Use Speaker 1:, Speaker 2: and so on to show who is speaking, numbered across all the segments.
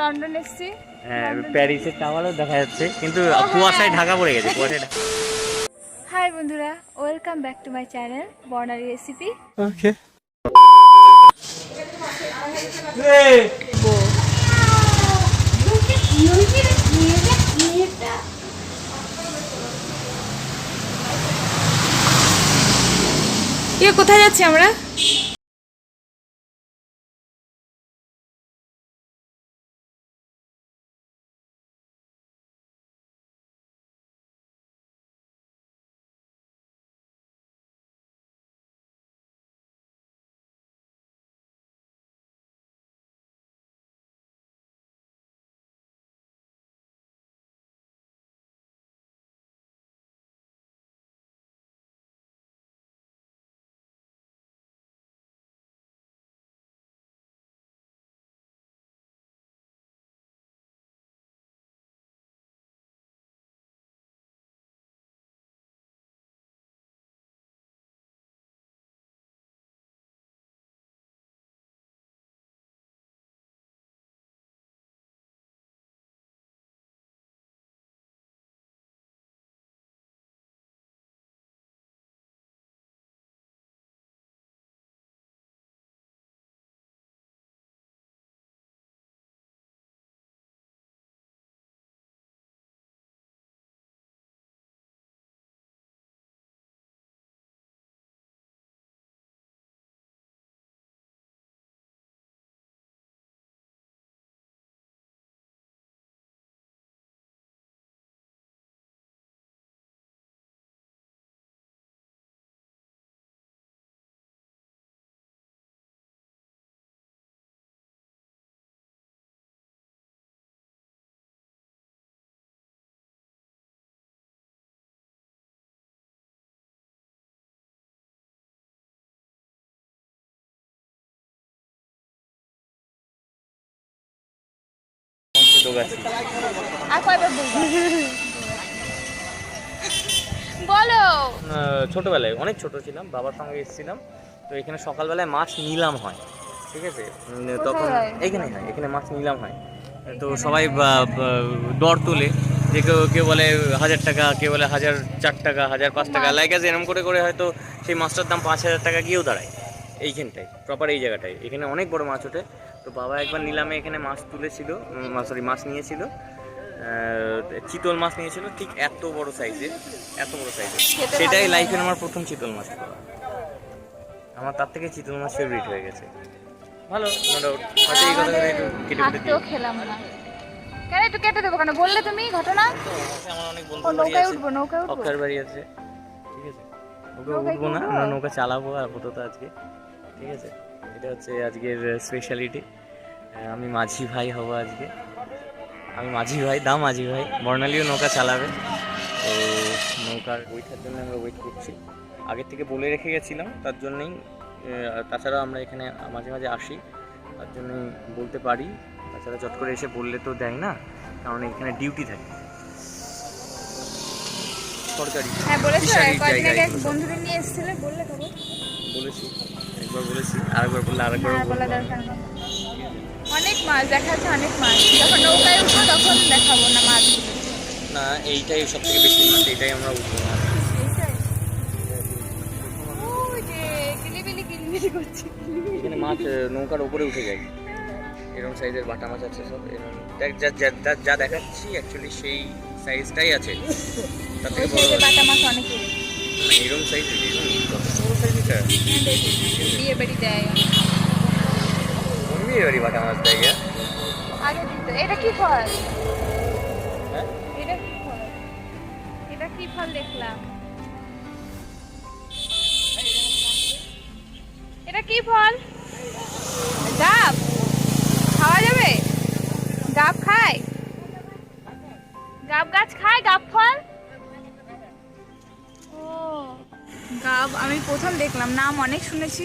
Speaker 1: London এসেছি।
Speaker 2: হ্যাঁ প্যারিসের টাওয়ারও দেখা যাচ্ছে কিন্তু কুয়াশায় ঢাকা পড়ে গেছে কুয়াশায়
Speaker 1: হাই বন্ধুরা welcome back to my channel Barnali recipe.
Speaker 2: Okay
Speaker 1: ইয়ে কোথায় যাচ্ছি আমরা?
Speaker 2: দোগাছি
Speaker 1: আর কয়বার বলো।
Speaker 2: ছোটোবেলায় অনেক ছোট ছিলাম বাবার সঙ্গে এসেছিলাম। তো এখানে সকালবেলায় মাছ নিলাম হয় ঠিক আছে? তখন এখানে হয় এখানে মাছ নিলাম হয়। তো সবাই দর তোলে। যে কেউ কেউ বলে হাজার টাকা কেউ বলে হাজার চার টাকা হাজার পাঁচ টাকা। লাইক আছে এরকম করে করে হয়তো সেই মাছটার দাম পাঁচ হাজার টাকা গিয়েও দাঁড়ায়। এইখানটায় প্রপার এই জায়গাটায়। এখানে অনেক বড় মাছ ওঠে। তো বাবা একবার নিলামে এখানে মাছ তুলেছিল সরি মাছ নিয়েছিল। চিতল মাছ নিয়েছিল ঠিক এত বড় সাইজের এত বড় সাইজের। সেটাই লাইফের আমার প্রথম চিতল মাছ আমার তার থেকে চিতল মাছ ফেভারিট হয়ে গেছে। ভালো হয়তো এই কথাগুলো কেটে কেটে
Speaker 1: খেলাম না। কেন একটু কেটে দেবো কেন? বললে তুমি ঘটনা?
Speaker 2: আমার অনেক বন্ধু
Speaker 1: নৌকায়
Speaker 2: আছে।
Speaker 1: উঠবো নৌকায় উঠবো?
Speaker 2: অক্ষার বাড়ি আছে। ঠিক আছে। ওকে উঠবো না আমরা নৌকা চালাবো আপাতত আজকে। ঠিক আছে। এটা হচ্ছে আজকের স্পেশালিটি আমি মাঝি ভাই হব আজকে। আমি মাঝি ভাই দাম মাঝি ভাই। বর্ণালীও নৌকা চালাবে। তো নৌকার ওইটার জন্য আমরা ওয়েট করছি। আগের থেকে বলে রেখে গেছিলাম তার জন্যই আহ, তাছাড়া আমরা এখানে মাঝে মাঝে আসি। তার জন্যই বলতে পারি। তাছাড়া চট করে এসে বললে তো দেয় না কারণ এখানে ডিউটি থাকে। সরকারি।
Speaker 1: হ্যাঁ বলেছ কয়েকদিন আগে বন্ধুদের নিয়ে এসেছিলে বললে খবর
Speaker 2: বলেছি একবার বলেছি আরেকবার বললে আরেকবার
Speaker 1: বলা দরকার অনেক মাছ দেখা যাচ্ছে অনেক মাছ। যখন নৌকায় উঠবো তখন দেখাবো না মাছ।
Speaker 2: না এইটাই সব থেকে বেশি মাছ এইটাই আমরা উঠবো। না এখানে মাছ নৌকার উপরে উঠে যায়। এরকম সাইজের বাটা মাছ আছে সব এরকম। দেখ যা যা- দেখাচ্ছি অ্যাকচুয়ালি সেই সাইজটাই আছে। তার থেকে বড়
Speaker 1: বাটা মাছ অনেকে
Speaker 2: এরকম সাইজ কত বড় সাইজ এটা?
Speaker 1: বিয়ে বাড়ি দেয়।
Speaker 2: বিয়ে বাটা মাছ দেয় গিয়া?
Speaker 1: আগে দিত এটা কি ফল?
Speaker 2: হ্যাঁ?
Speaker 1: এটা কি ফল? এটা কি ফল দেখলাম? এটা কি ফল? ডাব। খাওয়া যাবে? ডাব খায়? গাব গাছ খায়? গাব ফল? ও গাব আমি প্রথম দেখলাম নাম অনেক শুনেছি।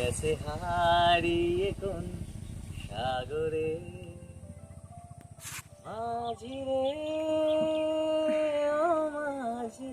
Speaker 2: গেছে হারিয়ে কোন সাগরে। মাঝিরে ও মাঝি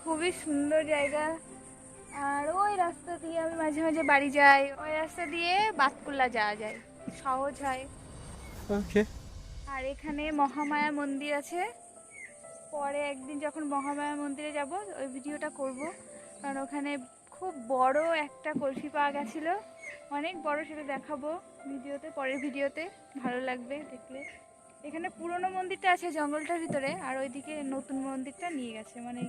Speaker 1: খুবই সুন্দর জায়গা। আর ওই রাস্তা দিয়ে আমি মাঝে মাঝে বাড়ি যাই। ওই রাস্তা দিয়ে বাতকুল্লা যাওয়া যায়। সহজ হয়।
Speaker 2: ওকে।
Speaker 1: আর এখানে মহামায়া মন্দির আছে। পরে একদিন যখন মহামায়া মন্দিরে যাব ওই ভিডিওটা করব। কারণ ওখানে খুব বড় একটা কলসি পাওয়া গেছিল। অনেক বড় সেটা দেখাবো ভিডিওতে পরের ভিডিওতে। ভালো লাগবে দেখলে। এখানে পুরনো মন্দিরটা আছে জঙ্গলটার ভিতরে আর ওইদিকে নতুন মন্দিরটা নিয়ে গেছে মানে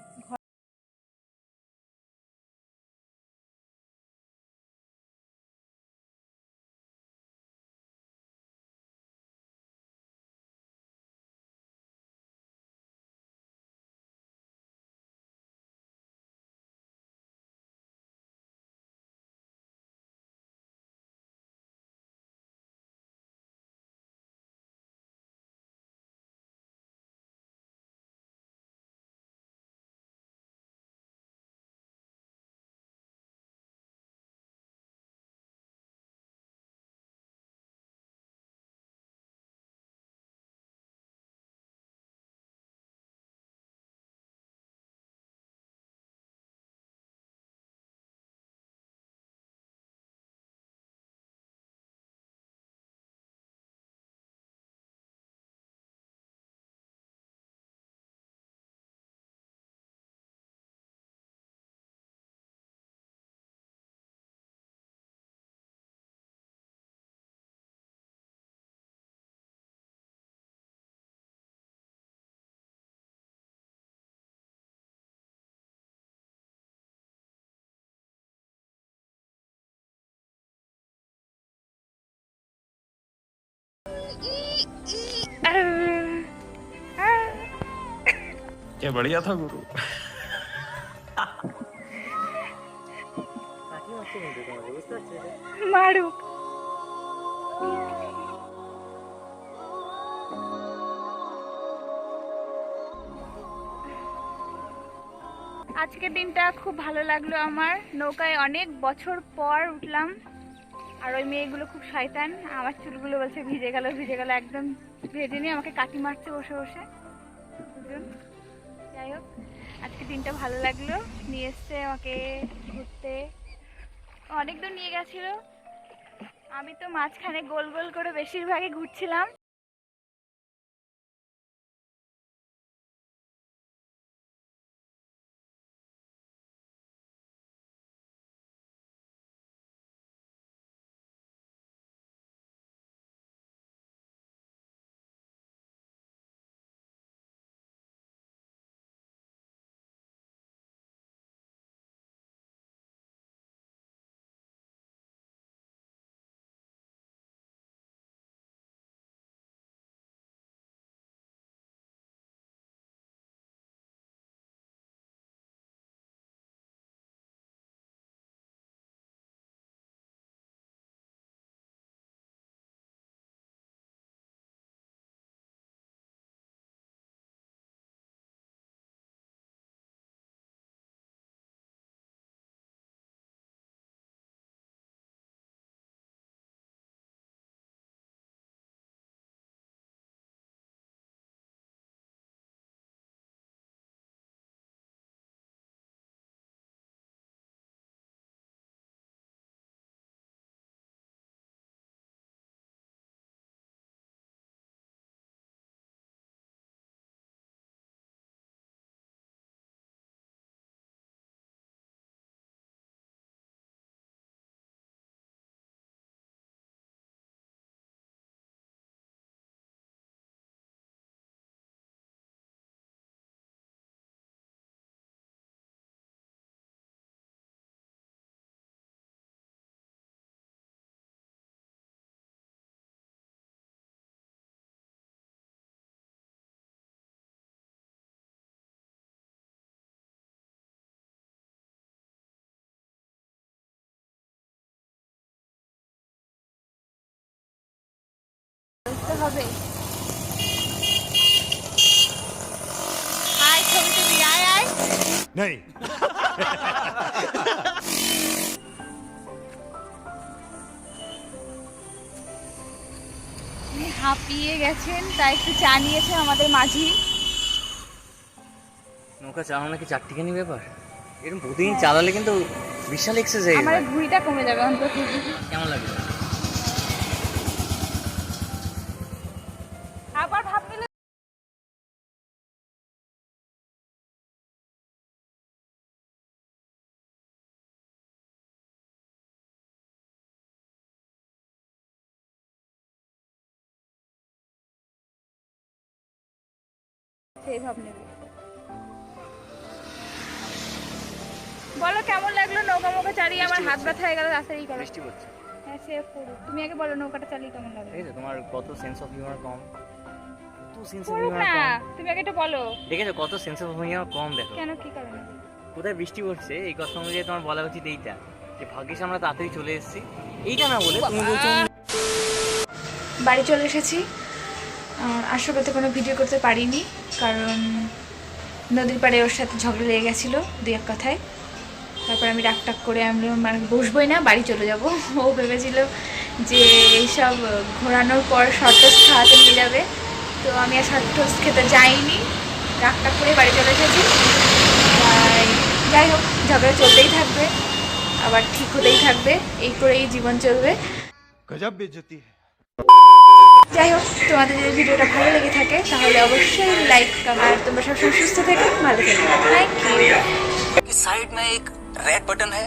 Speaker 3: क्या बढ़िया था गुरु
Speaker 2: কাকি মারছে কিন্তু তোমাকে বুঝতে পারছি
Speaker 1: মারুক আজকের দিনটা খুব ভালো লাগলো আমার নৌকায় অনেক বছর পর উঠলাম আর ওই মেয়েগুলো খুব শয়তান। আমার চুলগুলো বলছে ভিজে গেল ভিজে গেল, একদম ভেজে নিয়ে আমাকে কাটি মারছে বসে বসে। দুজন। যাই হোক, আজকে দিনটা ভালো লাগল। নিয়ে এসছে আমাকে ঘুরতে। অনেক দূর নিয়ে গেছিল। আমি তো মাঝখানে গোল গোল করে বেশিরভাগই ঘুরছিলাম। হবে। আয় ছবি তুলি আয় আয়।
Speaker 3: नहीं
Speaker 1: উনি হাঁপিয়ে গেছেন তাই একটু চা নিয়েছে আমাদের মাঝি।
Speaker 2: নৌকা চালানো নাকি চারটিখানি ব্যাপার? এরকম প্রতিদিন চালালে কিন্তু বিশাল এক্সারসাইজ
Speaker 1: আমার ভুঁড়িটা কমে যাবে অন্তত।
Speaker 2: কেমন লাগে
Speaker 1: সেই ভাব নেবে বলো কেমন লাগল নৌকা মোকা চালিয়ে? আমার হাত ব্যথা হয়ে গেল রাস্তায় করো
Speaker 2: বৃষ্টি পড়ছে
Speaker 1: হ্যাঁ সে করুক। তুমি আগে বলো নৌকাটা চালিয়ে কেমন লাগল?
Speaker 2: ঠিক আছে তোমার কত সেন্স অফ হিউমার কম। কত সেন্স অফ হিউমার কম।
Speaker 1: তুমি আগে একটু বলো।
Speaker 2: দেখেছ কত সেন্স অফ হিউমার কম দেখো।
Speaker 1: কেন কি কারণে?
Speaker 2: কোথায় বৃষ্টি পড়ছে? এই কথা অনুযায়ী তোমার বলা উচিত এইটা যে ভাগ্যিস আমরা তাড়াতাড়ি চলে এসেছি। এইটা না বলে তুমি বলছো
Speaker 1: বাড়ি চলে এসেছি। আসল কথা কোনো ভিডিও করতে পারিনি, কারণ নদীর পাড়ে ওর সাথে ঝগড়া লেগে গেছিল দু এক কথায়। তারপর আমি ডাক টাক করে আমি মানে বসবই না, বাড়ি চলে যাব। ও ভেবেছিল যে এইসব ঘোরানোর পর শর্টস খাওয়াতে নিয়ে যাবে। তো আমি আর শর্টস খেতে যাইনি ডাক টাক করে বাড়ি চলে এসেছি যাই হোক, ঝগড়া চলতেই থাকবে, আবার ঠিক হতেই থাকবে, এই করেই জীবন চলবে। গজব বেজতি। जैक तुम्हारे जो भिडियो भलो लेगे थे अवश्य लाइक कमेंट तुम्हारा सब सुस्थ थे भले थैंक
Speaker 4: यू साइड में एक रेड बटन है।